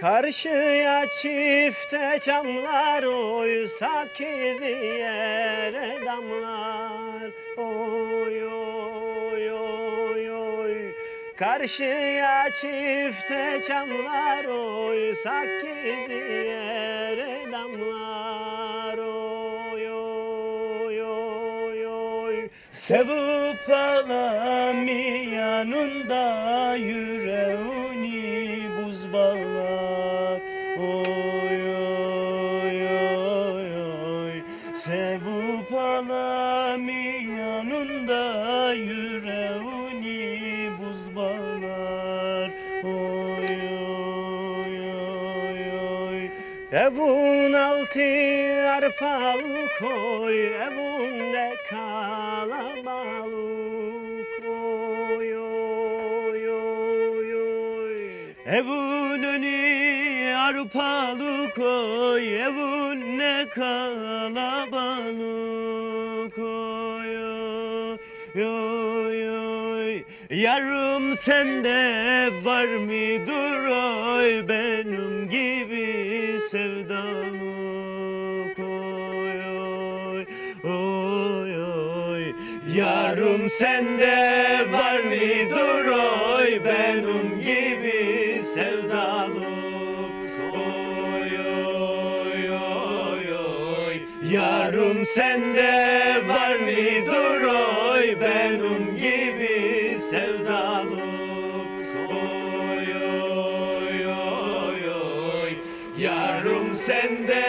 Karşıya çifte çamlar oysa kizi yere damlar. Oy oy oy oy. Karşıya çifte çamlar oysa kizi yere damlar. Oy oy oy oy. Sevup alami yanında yüreğini oy Sevup alami yanında yüreğini buz bağlar Oy oy oy oy. Evun altı arpalı koy Evunde kalabalık. Oy oy oy oy. Evun önü arpalı koy Evun ne kalabalık Oy oy oy oy. Yarım sende var mıdır oy benim gibi sevdalık oy oy oy oy. Yarım sende var mıdır oy benim gibi Yarım sende var mıdır oy? Benim gibi sevdalık. Oy oy oy oy. Yarım sende